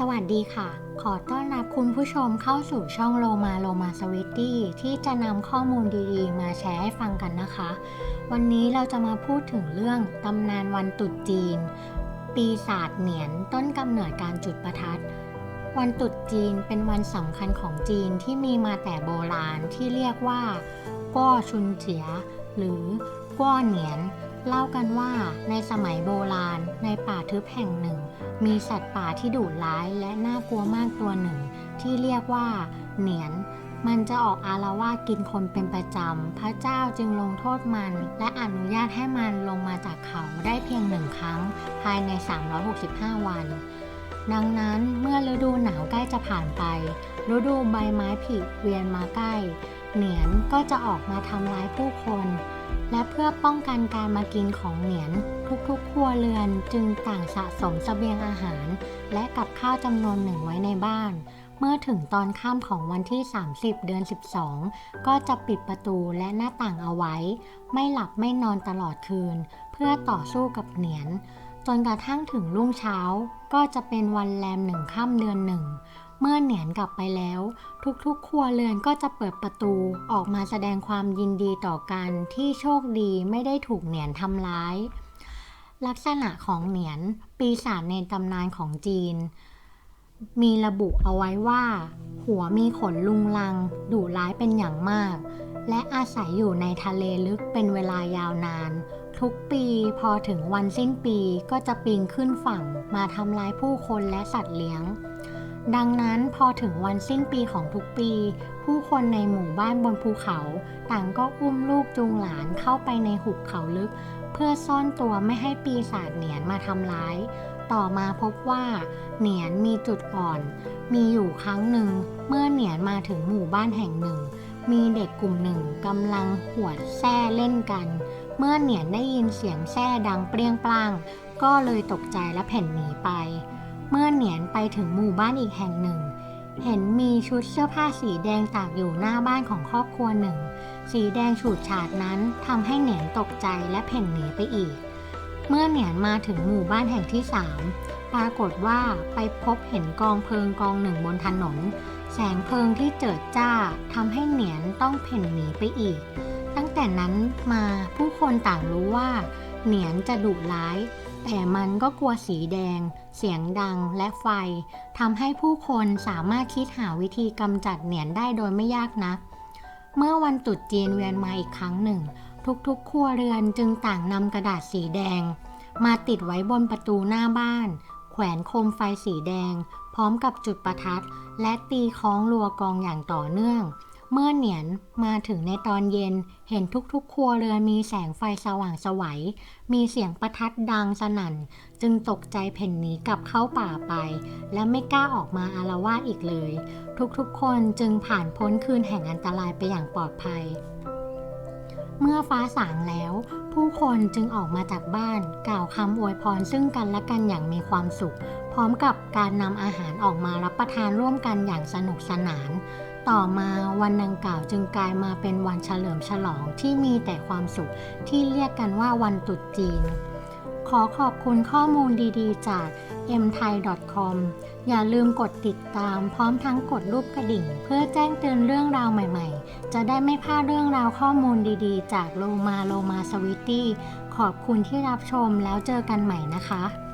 สวัสดีค่ะ ขอต้อนรับคุณผู้ชมเข้าสู่ช่องโลมาโลมาสวิตตี้ที่จะนำข้อมูลดีๆ มาแชร์ให้ฟังกันนะคะ วันนี้เราจะมาพูดถึงเรื่องตำนานวันตรุษจีน ปีศาจเหนียนต้นกำเนิดการจุดประทัด วันตรุษจีนเป็นวันสำคัญของจีนที่มีมาแต่โบราณที่เรียกว่าก้อชุนเฉียหรือก้อเหนียน เล่ากันว่าในสมัยโบราณในป่าทึบแห่งหนึ่ง มีสัตว์ป่าที่ดุร้ายและน่ากลัวมากตัวหนึ่ง ที่เรียกว่า เหนียน มันจะออกอารวาสกินคนเป็นประจำ พระเจ้าจึงลงโทษมัน และอนุญาตให้มันลงมาจากเขาได้เพียงหนึ่งครั้ง ภายใน 365 วัน ดังนั้นเมื่อฤดูหนาวใกล้จะผ่านไป ฤดูใบไม้ผลิเวียนมาใกล้ เหนียนก็จะออกมาทำร้ายผู้คน และเพื่อป้องกันการมากินของเหนียน ทุกๆครัวเรือนจึงต่างสะสมเสบียงอาหาร และกับข้าวจำนวนหนึ่งไว้ในบ้าน เมื่อถึงตอนค่ำของวันที่ 30 เดือน 12 ก็จะปิดประตูและหน้าต่างเอาไว้ ไม่หลับไม่นอนตลอดคืน เพื่อต่อสู้กับเหนียนจนกระทั่งถึงรุ่งเช้า ก็จะเป็นวันแรมหนึ่งค่ำเดือนหนึ่ง เมื่อเหนียนกลับไปแล้ว ทุกๆ ครัวเรือนก็จะเปิดประตูออกมาแสดงความยินดีต่อกันที่โชคดีไม่ได้ถูกเหนียนทำร้าย ลักษณะของเหนียนปีศาจในตำนานของจีน มีระบุเอาไว้ว่า หัวมีขนลุงลังดุร้ายเป็นอย่างมาก และอาศัยอยู่ในทะเลลึกเป็นเวลายาวนานทุกปีพอถึงวันสิ้นปีก็จะปีนขึ้นฝั่งมาทำร้ายผู้คนและสัตว์เลี้ยง ดังนั้นพอถึงวันสิ้นปีของทุกปี ผู้คนในหมู่บ้านบนภูเขา ต่างก็อุ้มลูกจูงหลานเข้าไปในหุบเขาลึก เพื่อซ่อนตัวไม่ให้ปีศาจเหนียนมาทำร้าย ต่อมาพบว่า เหนียนมีจุดอ่อน มีอยู่ครั้งหนึ่ง เมื่อเหนียนมาถึงหมู่บ้านแห่งหนึ่ง มีเด็กกลุ่มหนึ่งกำลังหวดแส้เล่นกัน เมื่อเหนียนได้ยินเสียงแส้ดังเปรี้ยงปร้าง ก็เลยตกใจและแผ่นหนีไป เมื่อเหนียนไปถึงหมู่บ้านอีกแห่งหนึ่ง เห็นมีชุดเสื้อผ้าสีแดงตากอยู่หน้าบ้านของครอบครัวหนึ่ง สีแดงฉูดฉาดนั้นทำให้เหนียนตกใจและเพ่นหนีไปอีก เมื่อเหนียนมาถึงหมู่บ้านแห่งที่สามปรากฏว่าไปพบเห็นกองเพลิงกองหนึ่งบนถนน แสงเพลิงที่เจิดจ้าทำให้เหนียนต้องเพ่นหนีไปอีก ตั้งแต่นั้นมาผู้คนต่างรู้ว่า เหนียนจะดุร้าย แต่มันก็กลัวสีแดง เสียงดังและไฟทำให้ผู้คนสามารถคิดหาวิธีกำจัดเหนียนได้โดยไม่ยากนัก เมื่อวันตรุษจีนเวียนมาอีกครั้งหนึ่ง ทุกๆครัวเรือนจึงต่างนำกระดาษสีแดง มาติดไว้บนประตูหน้าบ้าน แขวนโคมไฟสีแดง พร้อมกับจุดประทัด และตีคล้องรัวกองอย่างต่อเนื่อง เมื่อเหนียนมาถึงในตอนเย็น เห็นทุกๆ ครัวเรือนมีแสงไฟสว่างสวัย มีเสียงประทัดดังสนั่น จึงตกใจเพ่นหนีกลับเข้าป่าไป และไม่กล้าออกมาอารวาสอีกเลย ทุกๆ คนจึงผ่านพ้นคืนแห่งอันตรายไปอย่างปลอดภัย เมื่อฟ้าสางแล้ว ผู้คนจึงออกมาจากบ้าน กล่าวคำอวยพรซึ่งกันและกันอย่างมีความสุข พร้อมกับการนำอาหารออกมารับประทานร่วมกันอย่างสนุกสนาน ต่อมาวันดังกล่าวจึงกลายมาเป็นวันเฉลิมฉลองที่มีแต่ความสุขที่เรียกกันว่าวันตรุษจีน ขอขอบคุณข้อมูลดีๆ จาก mthai.com อย่าลืมกดติดตามพร้อมทั้งกดรูปกระดิ่ง เพื่อแจ้งเตือนเรื่องราวใหม่ๆ จะได้ไม่พลาดเรื่องราวข้อมูลดีๆ จากโลมาโลมาสวิตตี้ขอบคุณที่รับชมแล้วเจอกันใหม่นะคะ